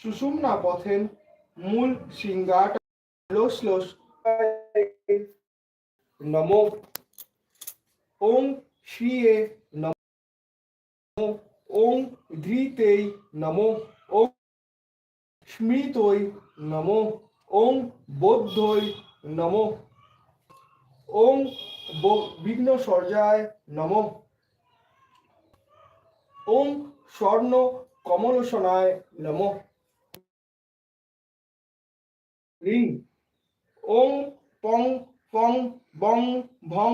সুষুম্না পথেন, মূল সিংহাটা লোস নমো, ওং শ্রিয়ে নমো, ওং ধৃতেই নমো, ওং স্মৃতই নমো, ওং বৌদ্ধই নমো, ওং বিঘ্ন সর্জায় নমো, ওং স্বর্ণ কমলসনায় নমো। রিং। ওং, পং পং, বং, ভং,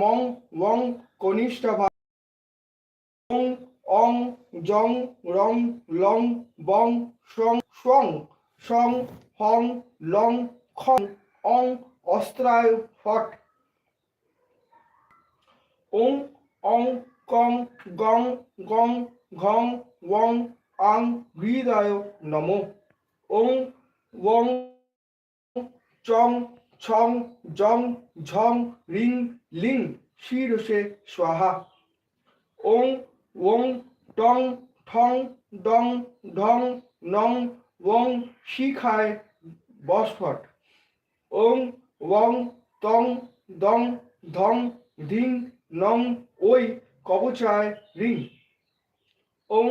মং, ওং কনিষ্ঠাভা ওং, অং, জং, রং, লং, বং, সং স্বং সং, হং, লং, খং, অং, অস্ত্রায়, ফট। ওং, অং কং, গং গং, ঘং, ওং, আং, হৃদয়, নমো। ওং ওং, চং, ছং, জং, ঝং, রিং, লিং শীর্ষে স্বাহা। ওং ওং, টং, ঠং, ডং, ঢং, নং, ওং, শিখায়, বসফট। ওং ওং তং দং ধং ধিং, নং ওই কবচায় রিং। ওং,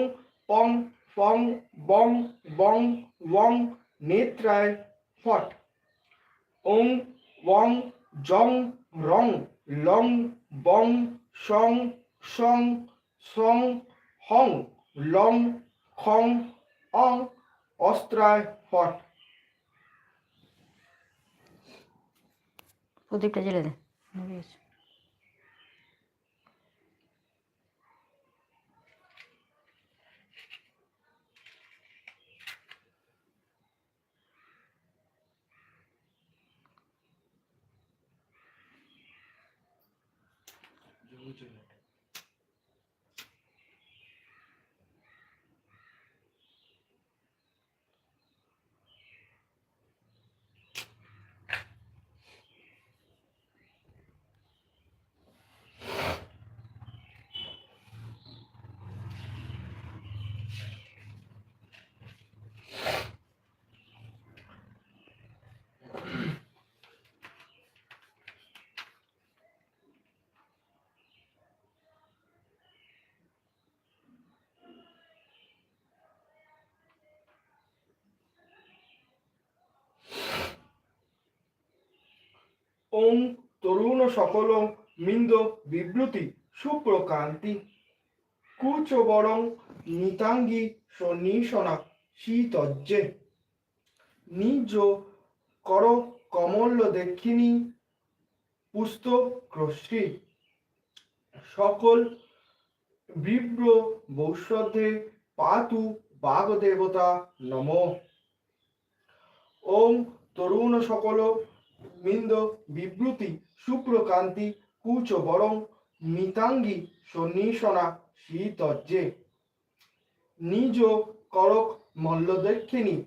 পং, ফং, বং বং ওং নেত্রায় ফট। ওং ওং জং, রং, লং, বং, সং সং সং, হং, লং, খং, অং, অস্ত্রায় ফট। প্রদীপটা জ্বেলে দে। 对我觉 ওং তরুণ সকল মিন্দ বিব্রুতি সুপ্রকান্তি। কুচ বরং নিতাঙ্গি সন্নিশনা শীতজ্জে। নিজ কর কমল দেখিনী পুস্ত ক্রষ্টি সকল বিব্র বৈষ্ণবে পাতু বাগ দেবতা নম। ওম তরুণ সকল মিন্দ বিব্রুতি শুক্রকান্তি কুচ বরং মিতাঙ্গি সন্নিশনা শীতজ্জে। নিজ করক মল্লদক্ষিণী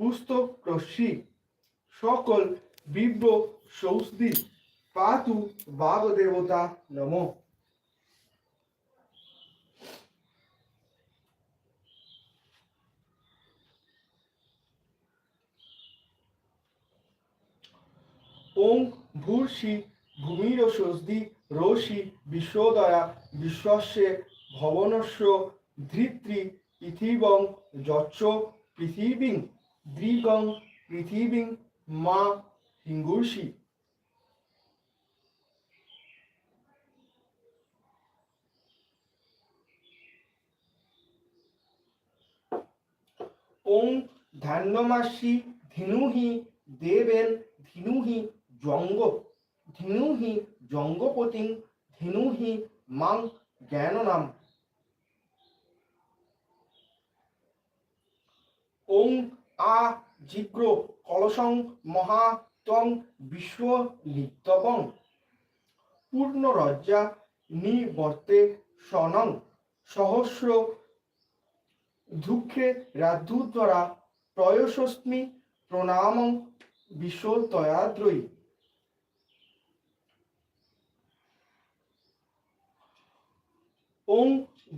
পুস্তক সকল বিব্র সৌস্দি পাতু বাগদেবতা নম। ওং ভূর্ষি ভূমির স্বস্তি রোষি বিশ্বদয়া বিশ্বস্যে ভবনস্য ধৃত্রী পৃথিবং যচ্চ পৃথিবীং দৃগং পৃথিবীং মা হিঙ্গুর্ষি ওং ধান্যমাসি ধিনুহি দেবেন ধিনুহি জঙ্গ ধিনুহি জঙ্গপতিং, ধিনুহি মাং জ্ঞাননাম। ওং আ জিগ্র কলসং মহা তং বিশ্ব নিত্যবং পূর্ণরজ্জা নিবর্তে সনং সহস্র দুঃখে রাধুদ্বারা প্রয়সস্মি প্রণামং বিশ্বতয়াদ্রয়ী ওং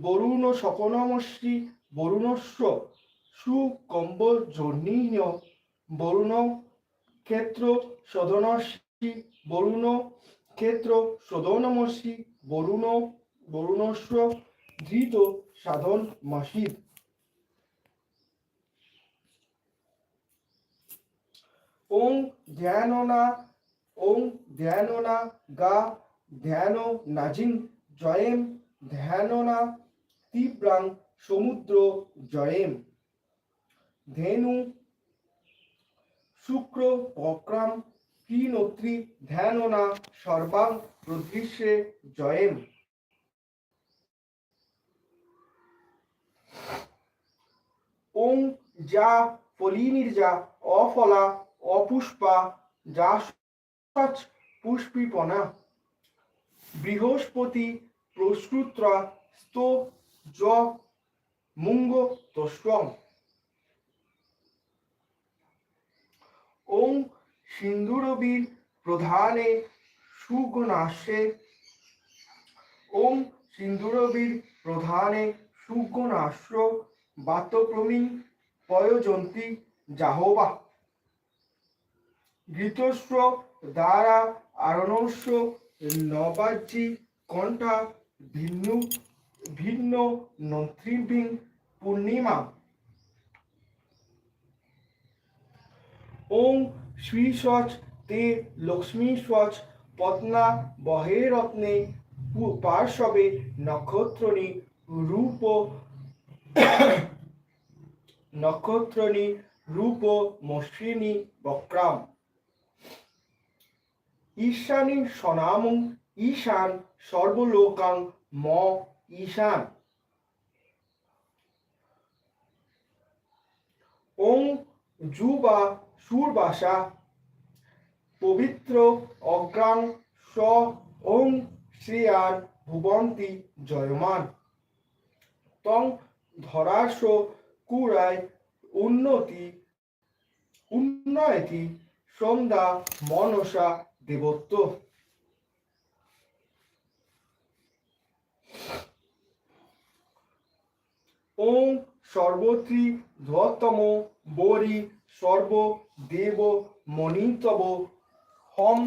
বরুণ সকনমশ্রী বরুণস্য সুকম্বজনীয় বরুণ ক্ষেত্র সদনশ্রী বরুণ ক্ষেত্র সদনমশ্রী বরুণ বরুণস্য ধৃত সাধন মাসিদ ওং ধ্যাননা ওং ধ্যাননা গা ধ্যান নাজিং জয়েম ধ্যাননা তীব্রাং সমুদ্র জয়েম। ধেনু শুক্র বক্রাম ক্রীণত্রী ধ্যাননা সর্বাং প্রদৃশ্যে জয়েম। ওং যা ফলিনির্যা অফলা অপুষ্পা যা পুষ্পিপনা। বৃহস্পতি প্রস্তুত্রা স্ত ওং প্রধানে সুগণাশে ওং সিন্দুরবীর প্রধানে সুগণাশ্র বাতপ্রমী পয়জন্তী জাহবা ঘৃতস্র দ্বারা আরণস্য নবাজ্যি কণ্ঠা ভিন্ন ভিন্ন নন্ত্রিভিং পূর্ণিমা। ওং শ্রী সচ তে লক্ষ্মী সচ পত্না বহে রত্নে পার্শ্ববে নক্ষত্রণী রূপ নক্ষত্রণী রূপ মসৃণী বক্রাম। ঈশানী সনামং ঈশান সর্বলোকাং ম ঈশান। ওং যুবা সুরবাসা পবিত্র অগ্রাং স ওং শ্রেয়ান ভুবন্তি জয়মান। তং ধরাস কুরায় উন্নতি উন্নয়তি সন্ধ্যা মনসা দেবত্ব। ওং সর্বত্রী ধম বরি সর্ব দেব মণিতব হম